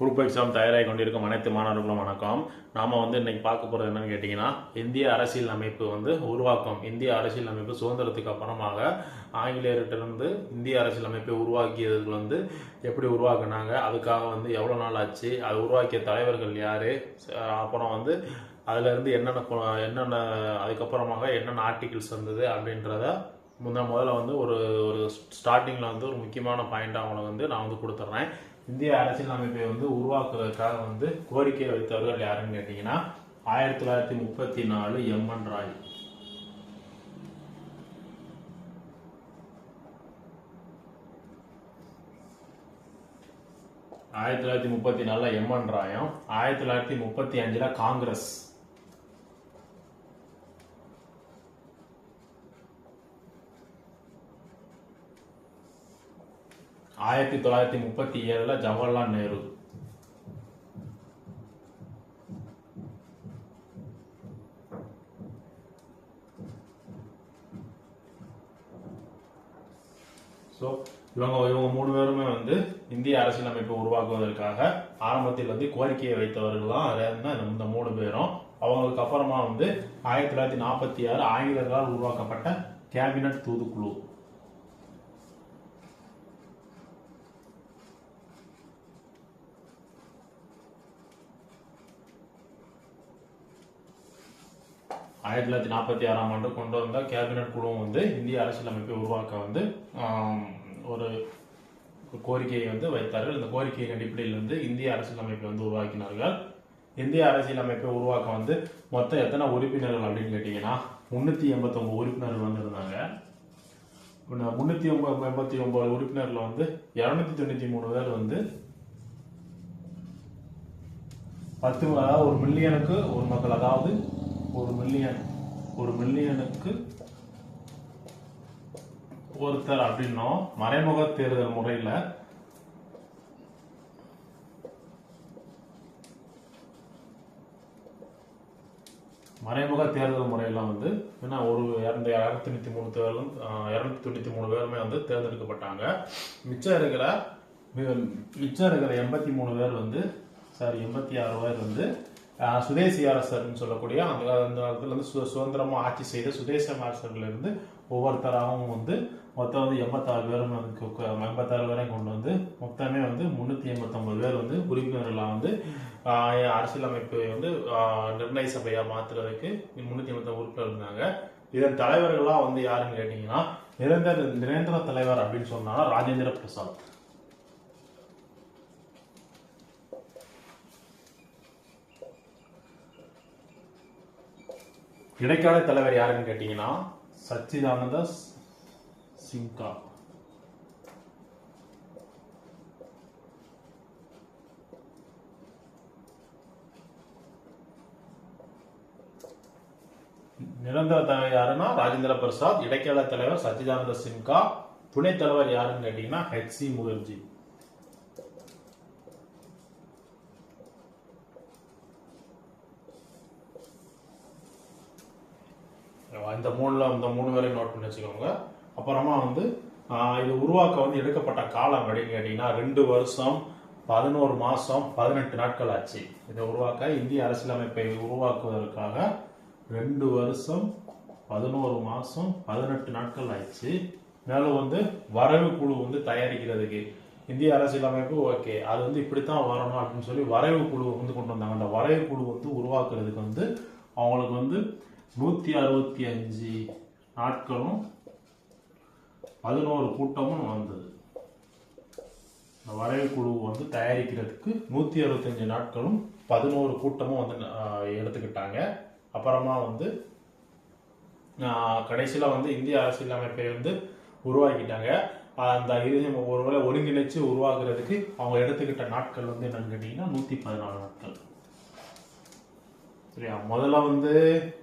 Group exam தயாராகி கொண்டிருக்கும் அனைத்து மாணவர்களும் வணக்கம். நாம் வந்து இன்னைக்கு பார்க்க போகிறது என்னென்னு கேட்டிங்கன்னா இந்திய அரசியல் அமைப்பு வந்து உருவாக்கம். இந்திய அரசியல் அமைப்பு சுதந்திரத்துக்கு அப்புறமாக ஆங்கிலேயர்கிட்டருந்து இந்திய அரசியல் அமைப்பை உருவாக்கியது வந்து எப்படி உருவாக்குனாங்க அதுக்காக வந்து எவ்வளோ நாள் ஆச்சு அது உருவாக்கிய தலைவர்கள் யார் அப்புறம் வந்து அதுலேருந்து என்னென்ன என்னென்ன அதுக்கப்புறமாக என்னென்ன ஆர்டிகிள்ஸ் வந்தது அப்படின்றத முன்ன முதல்ல வந்து ஒரு ஒரு ஸ்டார்டிங்கில் வந்து ஒரு முக்கியமான பாயிண்ட் அவங்களுக்கு வந்து நான் வந்து கொடுத்துட்றேன் இந்திய அரசியல் அமைப்பை வந்து உருவாக்குவதற்காக வந்து கோரிக்கை வைத்தவர்கள் யாருன்னு கேட்டிங்கன்னா ஆயிரத்தி தொள்ளாயிரத்தி முப்பத்தி நாலு எம்என் ராய். ஆயிரத்தி தொள்ளாயிரத்தி முப்பத்தி நாலுல எம்என் ராயம் ஆயிரத்தி தொள்ளாயிரத்தி முப்பத்தி அஞ்சில் காங்கிரஸ். ஆயிரத்தி தொள்ளாயிரத்தி முப்பத்தி ஏழுல ஜவஹர்லால் நேரு. ஸோ இவங்க இவங்க மூணு பேருமே வந்து இந்திய அரசியலமைப்பை உருவாக்குவதற்காக ஆரம்பத்தில் வந்து கோரிக்கையை வைத்தவர்கள் தான் தான் இந்த- மூணு பேரும். அவங்களுக்கு அப்புறமா வந்து ஆயிரத்தி தொள்ளாயிரத்தி நாற்பத்தி ஆறு ஆங்கிலர்களால் உருவாக்கப்பட்ட கேபினட் தூதுக்குழு. ஆயிரத்தி தொள்ளாயிரத்தி நாற்பத்தி ஆறாம் ஆண்டு கொண்டு வந்த கேபினட் குழுவும் வந்து இந்திய அரசியலமைப்பை உருவாக்க வந்து ஒரு கோரிக்கையை வந்து வைத்தார்கள். இந்த கோரிக்கையின் அடிப்படையில் வந்து இந்திய அரசியலமைப்பை வந்து உருவாக்கினார்கள். இந்திய அரசியலமைப்பை உருவாக்க வந்து மொத்தம் எத்தனை உறுப்பினர்கள் அப்படின்னு கேட்டிங்கன்னா முன்னூற்றி எண்பத்தொம்பது உறுப்பினர்கள் வந்து இருந்தாங்க முந்நூற்றி ஒம்பது எண்பத்தி ஒம்பது உறுப்பினரில் வந்து இரநூத்தி தொண்ணூற்றி மூணு பேர் வந்து பத்து அதாவது ஒரு மில்லியனுக்கு ஒரு மக்கள் அதாவது ஒரு மில்லியன் ஒரு மில்லியனுக்கு ஒருத்தர் அப்படின்னும் மறைமுக தேர்தல் முறையில் மறைமுக தேர்தல் முறையெல்லாம் வந்து ஏன்னா ஒரு இரண்டு இரநூத்தி தொண்ணூத்தி மூணு தேர்தலும் இரநூத்தி தொண்ணூத்தி மூணு பேருமே வந்து தேர்ந்தெடுக்கப்பட்டாங்க. மிச்சம் இருக்கிற மிச்சம் இருக்கிற எண்பத்தி மூணு பேர் வந்து சாரி எண்பத்தி ஆறு பேர் வந்து சுதேசி அரசர்னு சொல்லக்கூடிய அந்த அந்த காலத்துல வந்து சு சுதந்திரமா ஆட்சி செய்த சுதேச அரசர்களிருந்து ஒவ்வொருத்தராகவும் வந்து மொத்தம் வந்து எண்பத்தாறு பேரும் வந்து எண்பத்தாறு பேரையும் கொண்டு வந்து மொத்தமே வந்து முந்நூற்றி எண்பத்தொம்பது பேர் வந்து உறுப்பினர்களாக வந்து அரசியலமைப்பு வந்து நிர்ணய சபையாக மாற்றுறதுக்கு முந்நூற்றி எண்பத்தொம்பது உறுப்பினர் இருந்தாங்க. இதன் தலைவர்களாக வந்து யாருன்னு கேட்டிங்கன்னா நிரந்தர நிரந்தர தலைவர் அப்படின்னு சொன்னாங்கன்னா ராஜேந்திர பிரசாத். இடைக்கால தலைவர் யாருன்னு கேட்டீங்கன்னா சச்சிதானந்த சிங்கா. நிரந்தர தலைவர் யாருன்னா ராஜேந்திர பிரசாத். இடைக்கால தலைவர் சச்சிதானந்த சின்கா துணைத் தலைவர் யாருன்னு கேட்டீங்கன்னா ஹெச் சி முகர்ஜி இந்த மூணில் இந்த மூணு வேலையும் நோட் பண்ணி வச்சுக்கோங்க. அப்புறமா வந்து இது உருவாக்க வந்து எடுக்கப்பட்ட காலம் அப்படின்னு கேட்டிங்கன்னா ரெண்டு வருஷம் பதினோரு மாதம் பதினெட்டு நாட்கள் ஆச்சு. இதை உருவாக்க இந்திய அரசியலமைப்பை உருவாக்குவதற்காக ரெண்டு வருஷம் பதினோரு மாதம் பதினெட்டு நாட்கள் ஆயிடுச்சு. மேலும் வந்து வரவு குழு வந்து தயாரிக்கிறதுக்கு. இந்திய அரசியலமைப்பு ஓகே அது வந்து இப்படித்தான் வரணும் அப்படின்னு சொல்லி வரைவு குழு வந்து கொண்டு வந்தாங்க. அந்த வரைவு குழு வந்து உருவாக்குறதுக்கு வந்து அவங்களுக்கு வந்து நூற்றி அறுபத்தி அஞ்சு நாட்களும் பதினோரு கூட்டமும் வந்தது இந்த வரைவு குழு வந்து தயாரிக்கிறதுக்கு நூற்றி அறுபத்தஞ்சு நாட்களும் பதினோரு கூட்டமும் வந்து எடுத்துக்கிட்டாங்க. அப்புறமா வந்து கடைசியில் கடைசியில வந்து இந்திய அரசியலமைப்பை வந்து உருவாக்கிட்டாங்க. அந்த இறுதி ஒருவேளை ஒருங்கிணைச்சு உருவாக்குறதுக்கு அவங்க எடுத்துக்கிட்ட நாட்கள் வந்து என்னன்னு கேட்டிங்கன்னா நூற்றி பதினாலு நாட்கள். சரியா? முதல்ல வந்து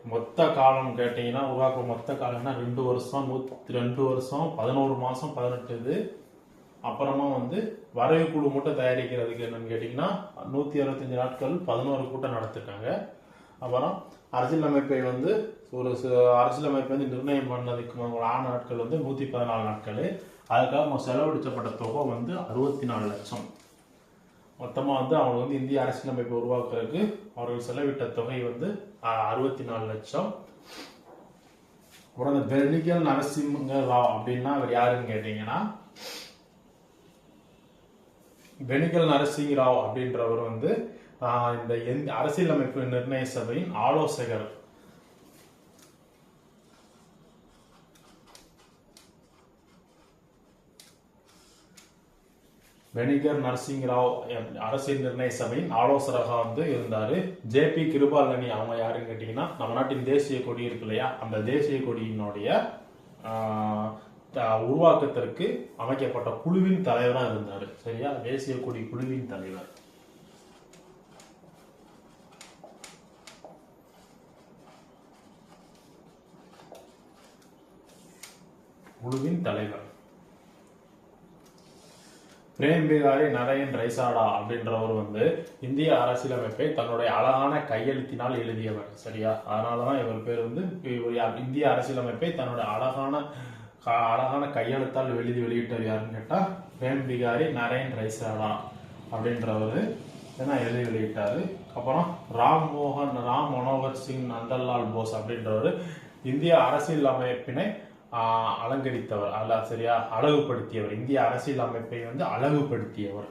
மொத்த காலம் கேட்டீங்கன்னா உருவாக்க மொத்த காலம்னா ரெண்டு வருஷம் நூத்தி ரெண்டு வருஷம் பதினோரு மாதம் பதினெட்டு இது. அப்புறமா வந்து வரைவு குழு மட்டும் தயாரிக்கிறதுக்கு என்னன்னு கேட்டிங்கன்னா நூற்றி அறுபத்தஞ்சு நாட்கள் பதினோரு கூட்டம் நடத்திருக்காங்க. அப்புறம் அரசியலமைப்பை வந்து ஒரு அரசியல் அமைப்பை வந்து நிர்ணயம் பண்ணதுக்கு ஆன நாட்கள் வந்து நூற்றி பதினாலு நாட்கள். அதுக்காக செலவழிச்சப்பட்ட தொகை வந்து அறுபத்தி நாலு லட்சம். மொத்தமாக வந்து அவங்க வந்து இந்திய அரசியலமைப்பை உருவாக்குறதுக்கு அவர்கள் செலவிட்ட தொகை வந்து அறுபத்தி நாலு லட்சம். அப்புறம் அந்த பெர்னிகல் நரசிம்மங்க ராவ் அப்படின்னா அவர் யாருன்னு கேட்டீங்கன்னா பெனிகல் நரசிங் ராவ் அப்படின்றவர் வந்து இந்த எந்த அரசியலமைப்பு நிர்ணய சபையின் ஆலோசகர். வெனிகர் நரசிங் ராவ் அரசியல் நிர்ணய சபையின் ஆலோசகராக வந்து இருந்தார். ஜே பி கிருபாலனி அவங்க யாருன்னு கேட்டிங்கன்னா நம்ம நாட்டின் தேசிய கொடி இருக்கு இல்லையா? அந்த தேசிய கொடியினுடைய உருவாக்கத்திற்கு அமைக்கப்பட்ட குழுவின் தலைவராக இருந்தார். சரியா? தேசிய கொடி குழுவின் தலைவர். குழுவின் தலைவர். பிரேம் பிகாரி நரயன் ரைசாடா அப்படின்றவர் வந்து இந்திய அரசியலமைப்பை தன்னுடைய அழகான கையெழுத்தினால் எழுதியவர் சரியா? அதனாலதான் இவர் பேர் வந்து யா- இந்திய அரசியலமைப்பை தன்னுடைய அழகான க- அழகான கையெழுத்தால் எழுதி வெளியிட்டவர் யாருன்னு கேட்டால் பிரேம் பிகாரி நரயன் ரைசாடா அப்படின்றவர் ஏன்னா எழுதி வெளியிட்டார். அப்புறம் ராம் மோகன் ராம் மனோகர் சிங் நந்தன்லால் போஸ் அப்படின்றவர் இந்திய அரசியலமைப்பினை அலங்கரித்தவர் அல்ல சரியா அழகுபடுத்தியவர். இந்திய அரசியல் அமைப்பை வந்து அழகுபடுத்தியவர்.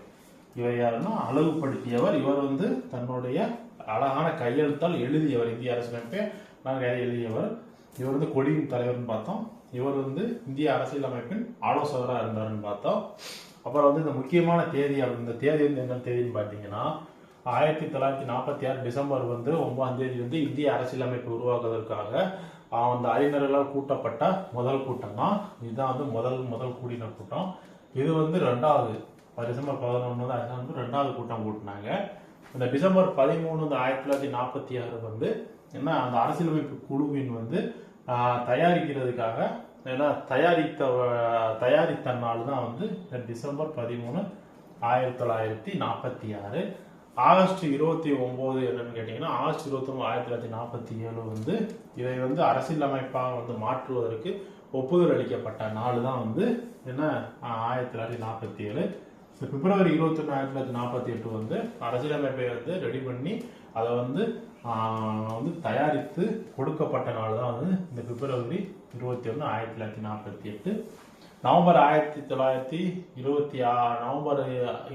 இவர் யாருன்னா அழகுபடுத்தியவர். இவர் வந்து தன்னுடைய அழகான கையெழுத்தால் எழுதியவர். இந்திய அரசியலமைப்பை நாங்கள் எழுதியவர். இவர் வந்து கொடியின் தலைவர்னு பார்த்தோம். இவர் வந்து இந்திய அரசியல் அமைப்பின் ஆலோசகராக இருந்தார்னு பார்த்தோம். அப்புறம் வந்து இந்த முக்கியமான தேதி அவர் இந்த தேதி வந்து என்ன தேதின்னு பார்த்தீங்கன்னா ஆயிரத்தி தொள்ளாயிரத்தி நாற்பத்தி ஆறு டிசம்பர் வந்து ஒன்பதாம் தேதி வந்து இந்திய அரசியலமைப்பு உருவாக்குவதற்காக அந்த அறிஞர்களால் கூட்டப்பட்ட முதல் கூட்டம் தான் இதுதான் வந்து முதல் முதல் கூடின கூட்டம். இது வந்து ரெண்டாவது டிசம்பர் பதினொன்று தான் இது வந்து ரெண்டாவது கூட்டம் கூட்டினாங்க. இந்த டிசம்பர் பதிமூணு வந்து ஆயிரத்தி தொள்ளாயிரத்தி நாற்பத்தி ஆறு வந்து என்ன அந்த அரசியலமைப்பு குழுவின் வந்து தயாரிக்கிறதுக்காக ஏன்னா தயாரித்த தயாரித்த நாள் தான் வந்து டிசம்பர் பதிமூணு ஆயிரத்தி தொள்ளாயிரத்தி நாற்பத்தி ஆறு ஆகஸ்ட் இருபத்தி ஒம்பது என்னன்னு கேட்டிங்கன்னா ஆகஸ்ட் இருபத்தொம்பது ஆயிரத்தி தொள்ளாயிரத்தி நாற்பத்தி ஏழு வந்து இதை வந்து அரசியலமைப்பாக வந்து மாற்றுவதற்கு ஒப்புதல் அளிக்கப்பட்ட நாள் தான் வந்து என்ன? ஆயிரத்தி தொள்ளாயிரத்தி நாற்பத்தி ஏழு. இந்த பிப்ரவரி இருபத்தொன்று ஆயிரத்தி தொள்ளாயிரத்தி நாற்பத்தி எட்டு வந்து அரசியலமைப்பை வந்து ரெடி பண்ணி அதை வந்து வந்து தயாரித்து கொடுக்கப்பட்ட நாள் தான் வந்து இந்த பிப்ரவரி இருபத்தி ஒன்று ஆயிரத்தி தொள்ளாயிரத்தி நாற்பத்தி எட்டு. நவம்பர் ஆயிரத்தி தொள்ளாயிரத்தி இருபத்தி ஆறு நவம்பர்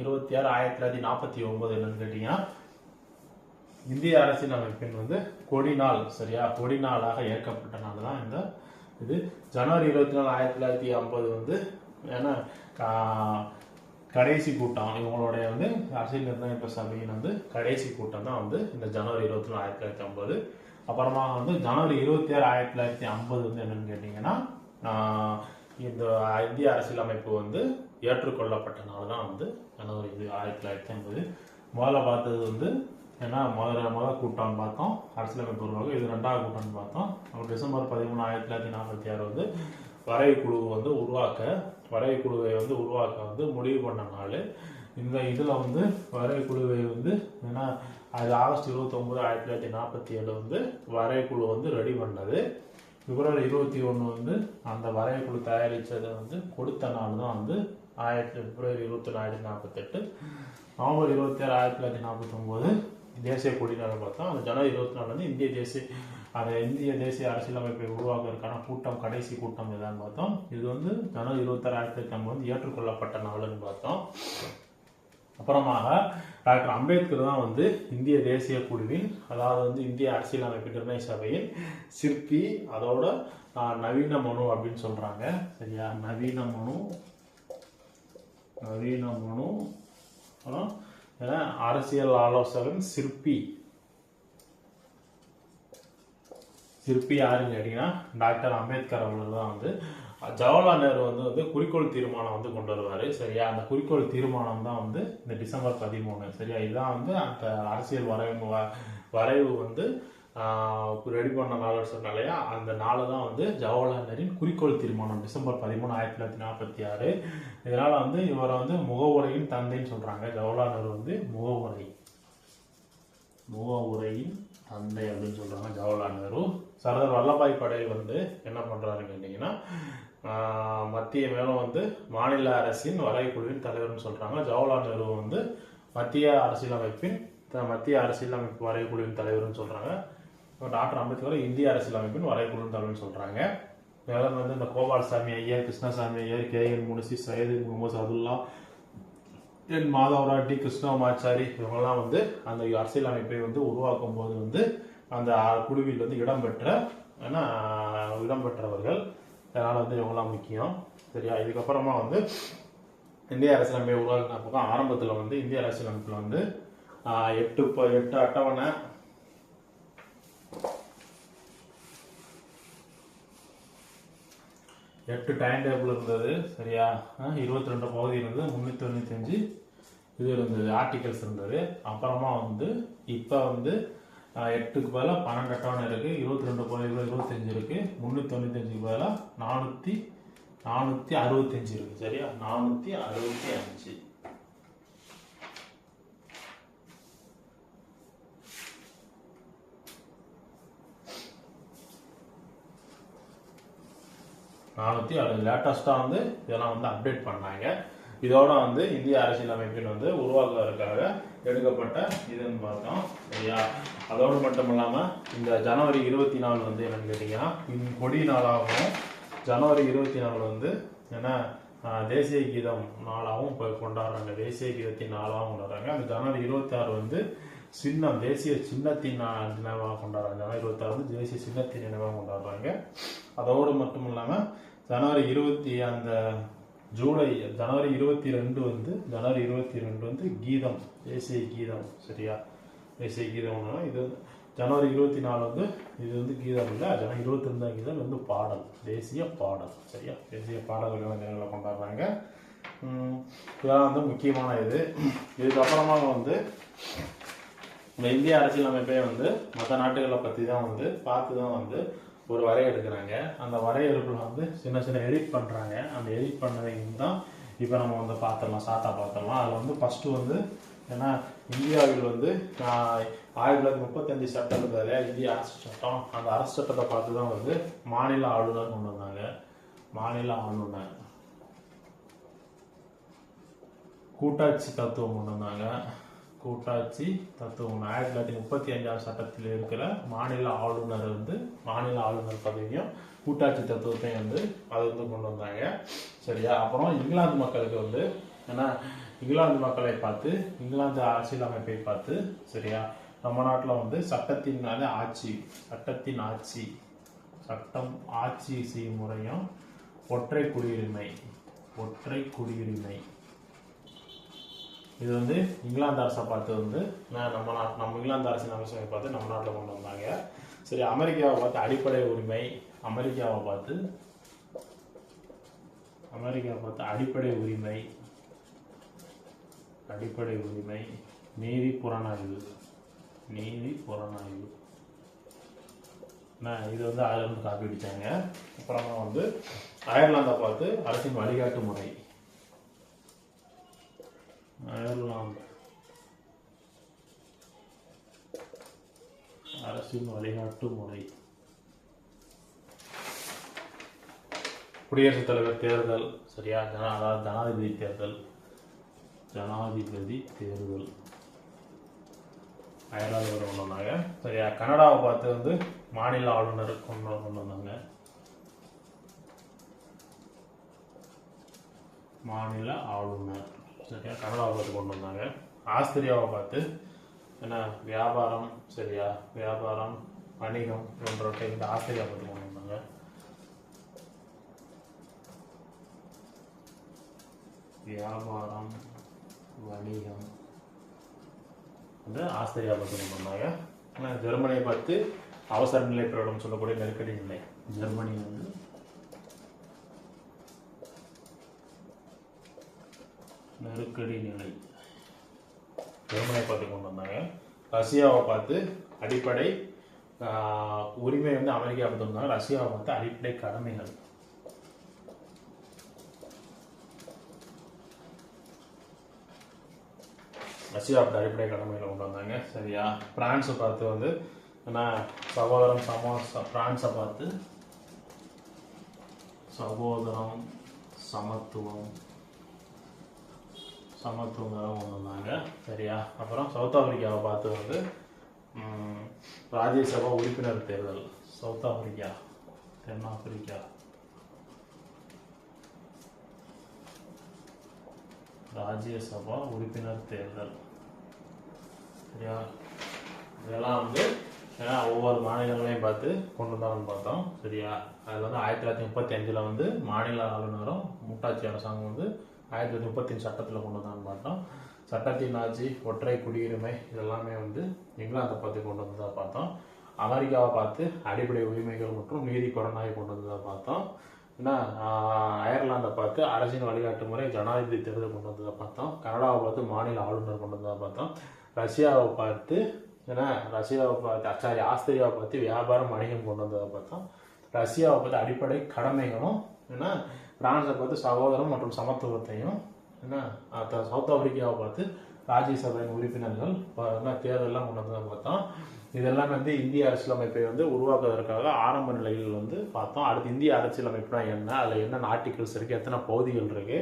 இருபத்தி ஆறு ஆயிரத்தி தொள்ளாயிரத்தி நாற்பத்தி ஒன்பது என்னன்னு கேட்டீங்கன்னா இந்திய அரசின் அமைப்பின் வந்து கொடி நாள் சரியா? கொடி நாளாக ஏற்கப்பட்ட நாள் தான் இந்த இது. ஜனவரி இருபத்தி நாலு ஆயிரத்தி தொள்ளாயிரத்தி ஐம்பது வந்து ஏன்னா கடைசி கூட்டம் இவங்களுடைய வந்து அரசியல் நிர்ணயிப்பு சபையின் வந்து கடைசி கூட்டம் தான் வந்து இந்த ஜனவரி இருபத்தி நாலு ஆயிரத்தி தொள்ளாயிரத்தி ஐம்பது. அப்புறமா வந்து ஜனவரி இருபத்தி ஆறு ஆயிரத்தி தொள்ளாயிரத்தி ஐம்பது வந்து என்னன்னு கேட்டிங்கன்னா இந்த இந்திய அரசியலமைப்பு வந்து ஏற்றுக்கொள்ளப்பட்ட நாள் தான் வந்து ஜனவரி இது ஆயிரத்தி தொள்ளாயிரத்தி ஐம்பது. முதல்ல பார்த்தது வந்து ஏன்னா முதல்ல முதல் கூட்டம் பார்த்தோம். அரசியலமைப்பு உருவாக்கம் இது ரெண்டாவது கூட்டம்னு பார்த்தோம். அப்புறம் டிசம்பர் பதிமூணு ஆயிரத்தி தொள்ளாயிரத்தி நாற்பத்தி ஆறு வந்து வரைவு குழு வந்து உருவாக்க வரைவு குழுவை வந்து உருவாக்க வந்து முடிவு பண்ண நாள். இந்த இதில் வந்து வரைவு குழுவை வந்து ஏன்னா அது ஆகஸ்ட் இருபத்தொம்பது ஆயிரத்தி தொள்ளாயிரத்தி நாற்பத்தி ஏழு வந்து வரைவு குழு வந்து ரெடி பண்ணது. பிப்ரவரி இருபத்தி ஒன்று வந்து அந்த வரைவு குழு தயாரித்ததை வந்து கொடுத்த நாள் தான் வந்து ஆயிரத்தி பிப்ரவரி இருபத்தி ஒன்று ஆயிரத்தி நாற்பத்தெட்டு நவம்பர் இருபத்தி ஆறு ஆயிரத்தி தொள்ளாயிரத்தி நாற்பத்தொம்போது தேசிய கொடிநாள் பார்த்தோம். அந்த ஜனவரி இருபத்தி நாலு வந்து இந்திய தேசிய அந்த இந்திய தேசிய அரசியலமைப்பை உருவாக்குவதற்கான கூட்டம் கடைசி கூட்டம் இதான்னு பார்த்தோம். இது வந்து ஜனவரி இருபத்தாறு ஆயிரத்தி தொள்ளாயிரத்தி ஐம்பது வந்து ஏற்றுக்கொள்ளப்பட்ட நாளுன்னு பார்த்தோம். அப்புறமாக டாக்டர் அம்பேத்கர் தான் வந்து இந்திய தேசிய குழுவின் அதாவது வந்து இந்திய அரசியலமைப்பு நிர்ணய சபையின் சிற்பி. அதோட நவீன மனு அப்படின்னு சொல்கிறாங்க சரியா? நவீன மனு. நவீன மனு. அப்புறம் அரசியல் ஆலோசகன் சிற்பி. சிற்பி யாருன்னு கேட்டிங்கன்னா டாக்டர் அம்பேத்கர் அவர்கள் தான் வந்து ஜவஹர்லால் நேரு வந்து வந்து குறிக்கோள் தீர்மானம் வந்து கொண்டு வருவார். சரியா? அந்த குறிக்கோள் தீர்மானம் தான் வந்து இந்த டிசம்பர் பதிமூணு. சரியா? இதுதான் வந்து அந்த அரசியல் வரைவு வ- வரைவு வந்து ரெடி பண்ண நாள் சொன்ன இல்லையா? அந்த நாள் தான் வந்து ஜவஹர்லால் நேரின் குறிக்கோள் தீர்மானம். டிசம்பர் பதிமூணு ஆயிரத்தி தொள்ளாயிரத்தி நாற்பத்தி ஆறு. இதனால் வந்து இவரை வந்து முகவுரையின் தந்தைன்னு சொல்கிறாங்க ஜவஹர்லால் நேரு வந்து முகவுரை. முகவுரையின் தந்தை அப்படின்னு சொல்கிறாங்க ஜவஹர்லால் நேரு. சர்தார் வல்லபாய் படேல் வந்து என்ன பண்ணுறாருன்னு கேட்டிங்கன்னா மத்திய மேலும் வந்து மாநில அரசின் வரைக்குழுவின் தலைவர்னு சொல்கிறாங்க ஜவஹர்லால் நேரு வந்து மத்திய அரசியலமைப்பின் த- மத்திய அரசியலமைப்பு வரைகுழுவின் தலைவர்னு சொல்கிறாங்க டாக்டர் அம்பேத்கர் இந்திய அரசியலமைப்பின் வரைகுழுவின் தலைவர்னு சொல்கிறாங்க மேலும் வந்து இந்த Gopalaswami Iyer Krishnaswami Iyer K N Munshi Syed Muhammad Saadulla N Madhava D Krishnamachari இவங்கெல்லாம் வந்து அந்த அரசியலமைப்பை வந்து உருவாக்கும் போது வந்து அந்த குழுவில் வந்து இடம்பெற்ற ஏன்னா இடம்பெற்றவர்கள். அதனால் வந்து இவங்கெல்லாம் முக்கியம். சரியா? இதுக்கப்புறமா வந்து இந்திய அரசியலமைப்பை உருவாக்கின தான் ஆரம்பத்தில் வந்து இந்திய அரசியலமைப்பில் வந்து எட்டு இப்போ எட்டு அட்டவணை. எட்டு டைம் டேபிள் இருந்தது. சரியா? இருபத்தி ரெண்டு பகுதி இருந்தது. முந்நூற்றி தொண்ணூத்தஞ்சு இது இருந்தது. ஆர்டிகல்ஸ் இருந்தது. அப்புறமா வந்து இப்போ வந்து எட்டுக்கு பதிலாக பன்னெண்டு அட்டவணை இருக்கு. இருபத்தி ரெண்டு பகுதியில் இருபத்தஞ்சு இருக்கு. முந்நூற்றி தொண்ணூத்தஞ்சுக்கு பதிலாக நானூற்றி நானூற்றி அறுபத்தஞ்சு இருக்கு. சரியா? நானூற்றி அறுபத்தி அஞ்சு நானூற்றி அறுபது லேட்டஸ்ட்டாக வந்து இதெல்லாம் வந்து அப்டேட் பண்ணாங்க. இதோட வந்து இந்திய அரசியலமைப்பில் வந்து உருவாக்குவதற்காக எடுக்கப்பட்ட இதுன்னு பார்த்தோம் சரியா? அதோடு மட்டும் இல்லாமல் இந்த ஜனவரி இருபத்தி நாலு வந்து என்னன்னு கேட்டிங்கன்னா இந்த கொடி நாளாகவும் ஜனவரி இருபத்தி நாலு வந்து ஏன்னா தேசிய கீதம் நாளாகவும் இப்போ கொண்டாடுறாங்க. தேசிய கீதத்தின் நாளாகவும் கொண்டாடுறாங்க. அந்த ஜனவரி இருபத்தி ஆறு வந்து சின்னம் தேசிய சின்னத்தின் நினைவாக கொண்டாடுறாங்க. ஜனவரி இருபத்தாறு வந்து தேசிய சின்னத்தின் நினைவாக கொண்டாடுறாங்க. அதோடு மட்டும் இல்லாமல் ஜனவரி இருபத்தி அந்த ஜூலை ஜனவரி இருபத்தி ரெண்டு வந்து ஜனவரி இருபத்தி ரெண்டு வந்து கீதம் தேசிய கீதம் சரியா? தேசிய கீதம்னா இது வந்து ஜனவரி இருபத்தி நாலு வந்து இது வந்து கீதம் இல்லை ஜனவரி இருபத்தி ரெண்டாம் கீதம் வந்து பாடல் தேசிய பாடல் சரியா? தேசிய பாடல்கள் தினங்களை கொண்டாடுறாங்க? இதெல்லாம் வந்து முக்கியமான இது. இதுக்கப்புறமா வந்து இந்த இந்திய அரசியலமைப்பே வந்து மற்ற நாட்டுகளை பற்றி தான் வந்து பார்த்து தான் வந்து ஒரு வரைய எடுக்கிறாங்க. அந்த வரையறுப்பில் வந்து சின்ன சின்ன எடிட் பண்ணுறாங்க அந்த எடிட் பண்ணதையும் தான் இப்போ நம்ம வந்து பார்த்துடலாம் சாத்தா பார்த்துடலாம். அதில் வந்து ஃபஸ்ட்டு வந்து ஏன்னா இந்தியாவில் வந்து ஆயிரத்தி தொள்ளாயிரத்தி முப்பத்தஞ்சு சட்டம் இருந்தது இல்லையா இந்திய அரசு சட்டம் அந்த அரசு சட்டத்தை பார்த்து தான் வந்து மாநில ஆளுநர் கொண்டு வந்தாங்க மாநில ஆளுநர் கூட்டாட்சி தத்துவம் கொண்டு வந்தாங்க கூட்டாட்சி தத்துவம் ஆயிரத்தி தொள்ளாயிரத்தி முப்பத்தி அஞ்சாம் சட்டத்தில் இருக்கிற மாநில ஆளுநர் வந்து மாநில ஆளுநர் பதவியும் கூட்டாட்சி தத்துவத்தையும் வந்து அது வந்து கொண்டு வந்தாங்க. சரியா? அப்புறம் இங்கிலாந்து மக்களுக்கு வந்து ஏன்னா இங்கிலாந்து மக்களை பார்த்து இங்கிலாந்து அரசியலமைப்பை பார்த்து சரியா? நம்ம நாட்டில் வந்து சட்டத்தின் அது ஆட்சி சட்டத்தின் ஆட்சி சட்டம் ஆட்சி செய்யும் முறையும் ஒற்றை குடியுரிமை ஒற்றை குடியுரிமை. இது வந்து இங்கிலாந்து அரசை பார்த்து வந்து நான் நம்ம நாட் நம்ம இங்கிலாந்து அரசின் அமைச்சரை பார்த்து நம்ம நாட்டில் கொண்டு வந்தாங்க. சரி அமெரிக்காவை பார்த்து அடிப்படை உரிமை அமெரிக்காவை பார்த்து அமெரிக்காவை பார்த்து அடிப்படை உரிமை அடிப்படை உரிமை நீதி புறநாய்வு நீதி புறநாய்வு நான் இது வந்து அதிலிருந்து காப்பி அடித்தாங்க அப்புறமா வந்து அயர்லாந்தை பார்த்து அரசின் வழிகாட்டு முறை. அயர்லாந்து அரசின் வழிகாட்டு முறை. குடியரசுத் தலைவர் தேர்தல். சரியா? ஜன அதாவது ஜனாதிபதி தேர்தல். ஜனாதிபதி தேர்தல். அயர்லாந்து கொண்டு வந்தாங்க சரியா? கனடாவை பார்த்து வந்து மாநில ஆளுநர் கொண்டு கொண்டு வந்தாங்க. மாநில ஆளுநர். கனடாவை பார்த்து கொண்டு வந்தாங்க. ஆஸ்திரியாவை பார்த்து என்ன வியாபாரம் சரியா? வியாபாரம் வணிகம் போன்றவற்றை இந்த ஆஸ்திரியா பார்த்து கொண்டு வந்தாங்க. வியாபாரம் வணிகம் வந்து ஆஸ்திரியா பார்த்து கொண்டு வந்தாங்க. ஜெர்மனியை பார்த்து அவசர நிலை பிரகடனம் சொல்லக்கூடிய நெருக்கடி நிலை. ஜெர்மனி வந்து நெருக்கடி நிலை ஜெர்மனியை பார்த்து கொண்டு வந்தாங்க. ரஷ்யாவை பார்த்து அடிப்படை உரிமை வந்து அமெரிக்கா பார்த்து வந்தாங்க. ரஷ்யாவை பார்த்து அடிப்படை கடமைகள். ரஷ்யா அப்படி அடிப்படை கடமைகளை கொண்டு வந்தாங்க. சரியா? பிரான்ஸை பார்த்து வந்து ஏன்னா சகோதரம் சமோ பிரான்ஸை பார்த்து சகோதரம் சமத்துவம் சமத்துவம் கொண்டு வந்தாங்க சரியா? அப்புறம் சவுத் ஆப்பிரிக்காவை பார்த்து வந்து ராஜ்யசபா உறுப்பினர் தேர்தல். சவுத் ஆப்பிரிக்கா தென்னாப்பிரிக்கா. ராஜ்யசபா உறுப்பினர் தேர்தல். சரியா? இதெல்லாம் வந்து ஏன்னா ஒவ்வொரு மாநிலங்களையும் பார்த்து கொண்டு வந்தாலும் பார்த்தோம். சரியா? அதில் வந்து ஆயிரத்தி தொள்ளாயிரத்தி முப்பத்தி அஞ்சில் வந்து மாநில ஆளுநரும் முட்டாட்சி அரசாங்கம் வந்து ஆயிரத்தி தொள்ளாயிரத்தி முப்பத்தஞ்சு சட்டத்தில் கொண்டு வந்தான்னு பார்த்தோம். சட்டத்தின் ஆட்சி ஒற்றை குடியுரிமை இதெல்லாமே வந்து இங்கிலாந்தை பார்த்து கொண்டு வந்ததாக பார்த்தோம். அமெரிக்காவை பார்த்து அடிப்படை உரிமைகள் மற்றும் நீதி கொரோனாவை கொண்டு வந்ததாக பார்த்தோம். என்ன அயர்லாந்தை பார்த்து அரசின் வழிகாட்டு முறை ஜனாதிபதி தேர்தல் கொண்டு வந்ததை பார்த்தோம். கனடாவை பார்த்து மாநில ஆளுநர் கொண்டு வந்ததை பார்த்தோம். ரஷ்யாவை பார்த்து ஏன்னா ரஷ்யாவை பார்த்து சாரி ஆஸ்திரியாவை பார்த்து வியாபாரம் வணிகம் கொண்டு வந்ததை பார்த்தோம். ரஷ்யாவை பார்த்து அடிப்படை கடமைகளும் ஏன்னா பிரான்ஸை பார்த்து சகோதரம் மற்றும் சமத்துவத்தையும் என்ன சவுத் ஆப்பிரிக்காவை பார்த்து ராஜ்யசபையின் உறுப்பினர்கள் என்ன தேர்தலெல்லாம் கொண்டு பார்த்தோம். இதெல்லாம் வந்து இந்திய அரசியலமைப்பை வந்து உருவாக்குவதற்காக ஆரம்ப நிலையில் வந்து பார்த்தோம். அடுத்து இந்திய அரசியலமைப்புனா என்ன? அதில் என்னென்ன ஆர்டிகிள்ஸ் இருக்குது எத்தனை பகுதிகள் இருக்குது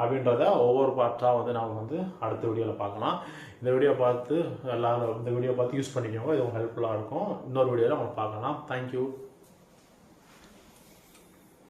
அப்படின்றத ஒவ்வொரு பார்ட்டாக வந்து நாம் வந்து அடுத்த வீடியோவில் பார்க்கலாம். இந்த வீடியோ பார்த்து எல்லாரும் இந்த வீடியோ பார்த்து யூஸ் பண்ணிக்கோங்க. இது ஹெல்ப்ஃபுல்லாக இருக்கும். இன்னொரு வீடியோவில் நம்ம பார்க்கலாம். தேங்க்யூ